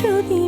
彻底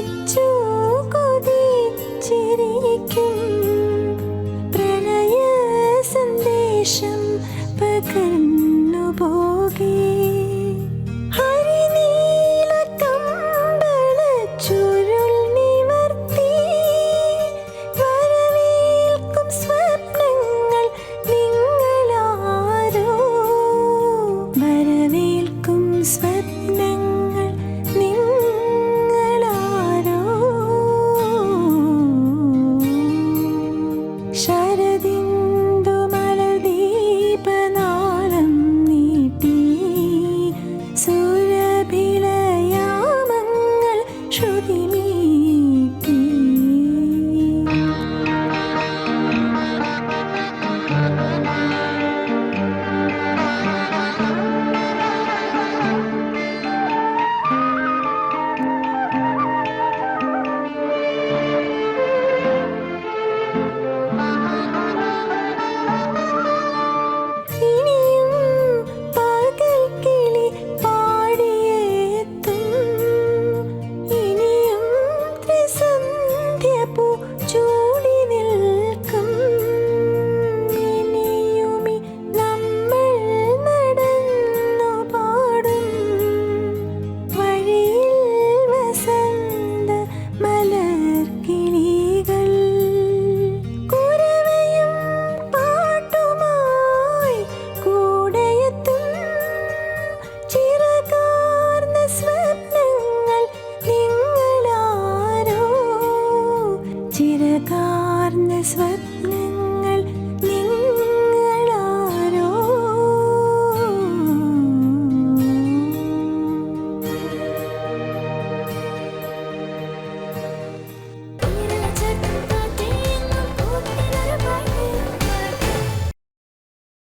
കൊതിച്ചു കൊതിച്ചിരിക്കും പ്രളയ സന്ദേശം പകർന്നു പോകേ